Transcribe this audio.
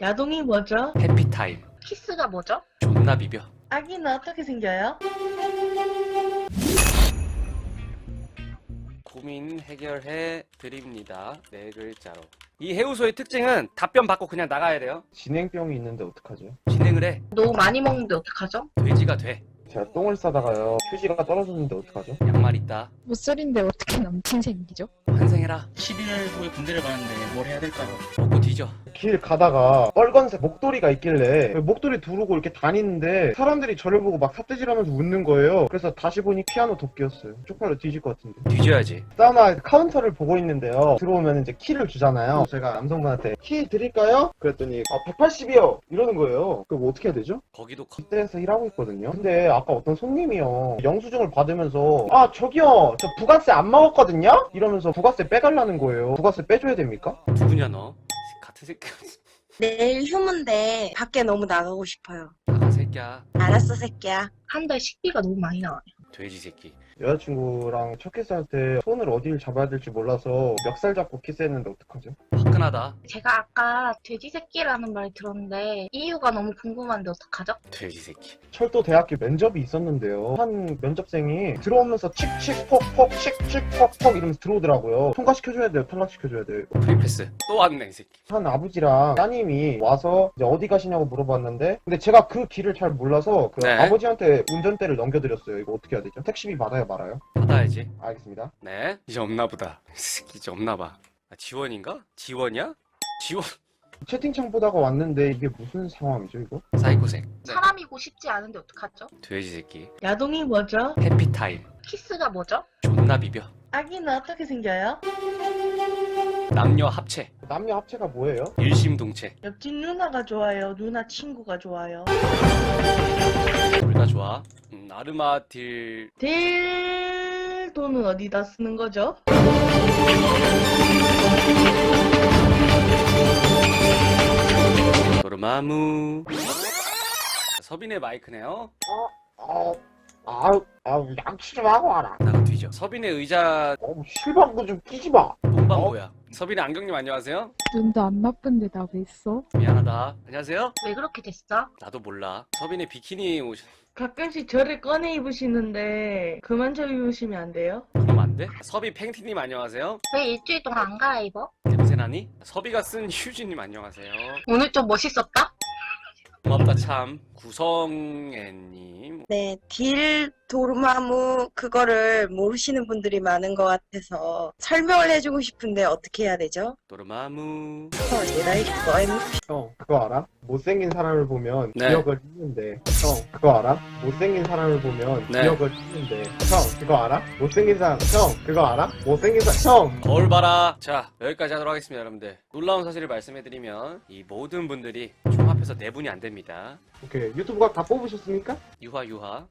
야동이 뭐죠? 해피타임 키스가 뭐죠? 존나 비벼 아기는 어떻게 생겨요? 고민 해결해 드립니다 네 글자로 이 해우소의 특징은 답변 받고 그냥 나가야 돼요 진행병이 있는데 어떡하죠? 진행을 해 너무 많이 먹는데 어떡하죠? 돼지가 돼 제가 똥을 싸다가요 휴지가 떨어졌는데 어떡하죠? 양말 있다 못소린데 어떻게 남친 생기죠? 환생해라 11일 후에 군대를 가는데 뭘 해야 될까요? 먹고 뒤져 길 가다가 빨간색 목도리가 있길래 목도리 두르고 이렇게 다니는데 사람들이 저를 보고 막 삿대질하면서 웃는 거예요. 그래서 다시 보니 피아노 도끼였어요. 쪽팔려 뒤질 것 같은데. 뒤져야지 사우나 카운터를 보고 있는데요. 들어오면 이제 키를 주잖아요. 제가 남성분한테 키 드릴까요? 그랬더니 아 180이요 이러는 거예요. 그럼 뭐 어떻게 해야 되죠? 거기도 커 그때에서 일하고 있거든요. 근데 아까 어떤 손님이요. 영수증을 받으면서 아 저기요 저 부가세 안 먹었거든요? 이러면서 부가세 빼달라는 거예요. 부가세 빼줘야 됩니까? 누구냐 너 같은 새끼 내일 휴무인데 밖에 너무 나가고 싶어요. 나가 새끼야 알았어, 새끼야. 한 달 식비가 너무 많이 나와요. 돼지 새끼 여자친구랑 첫 키스할 때 손을 어디를 잡아야 될지 몰라서 멱살 잡고 키스했는데 어떡하죠? 화끈하다 제가 아까 돼지 새끼라는 말 들었는데 이유가 너무 궁금한데 어떡하죠? 돼지 새끼 철도 대학교 면접이 있었는데요. 한 면접생이 들어오면서 칙칙 폭폭 칙칙 폭폭 이러면서 들어오더라고요. 통과시켜줘야 돼요. 탈락시켜줘야 돼요. 프리패스 또 왔네 이 새끼 한 아버지랑 따님이 와서 이제 어디 가시냐고 물어봤는데 근데 제가 그 길을 잘 몰라서 그 네. 아버지한테 운전대를 넘겨드렸어요. 이거 어떻게 해야 되죠? 택시비 받아 요 말아요? 받아야지 알겠습니다. 네 이제 없나 보다 이 새끼 이제 없나 봐 아, 지원인가? 지원이야? 지원 채팅창 보다가 왔는데 이게 무슨 상황이죠 이거? 사이코생 네. 사람이고 싶지 않은데 어떡하죠? 돼지 새끼 야동이 뭐죠? 해피타임 키스가 뭐죠? 존나 비벼 아기는 어떻게 생겨요? 남녀 합체 남녀 합체가 뭐예요? 일심동체 옆집 누나가 좋아요. 누나 친구가 좋아요. 둘 다 좋아 음, 아르마딜 될 돈은 어디다 쓰는 거죠? 도르마무 서빈의 마이크네요 아, 아, 아, 양치 좀 하고 와라. 나가 뒤져 서빈의 의자 어, 실방구 좀 끼지 마. 똥방구야 서빈의 안경님 안녕하세요 눈도 안 나쁜데 나왜 써? 미안하다 안녕하세요 왜 그렇게 됐어? 나도 몰라 서빈의 비키니 오셨 가끔씩 저를 꺼내 입으시는데 그만 좀 입으시면 안 돼요? 그럼 안 돼? 서비 팽티님 안녕하세요 왜 일주일 동안 안 갈아입어? 냄새나니? 서비가 쓴 휴지님 안녕하세요 오늘 좀 멋있었다? 고맙다 참 구성애님 네, 딜 도르마무 그거를 모르시는 분들이 많은 것 같아서 설명을 해주고 싶은데 어떻게 해야 되죠? 도르마무 어, 제가 이거 형, 그거 알아? 못생긴 사람을 보면 네. 기억을 잃는데. 형, 그거 알아? 못생긴 사람을 보면 네. 기억을 잃는데. 형, 그거 알아? 못생긴 사람, 형, 그거 알아? 못생긴 사람, 형! 거울 봐라 자 여기까지 하도록 하겠습니다 여러분들 놀라운 사실을 말씀해드리면 이 모든 분들이 총합해서 네 분이 안 됩니다 오케이. 유튜브가 다 뽑으셨습니까? 유하 유하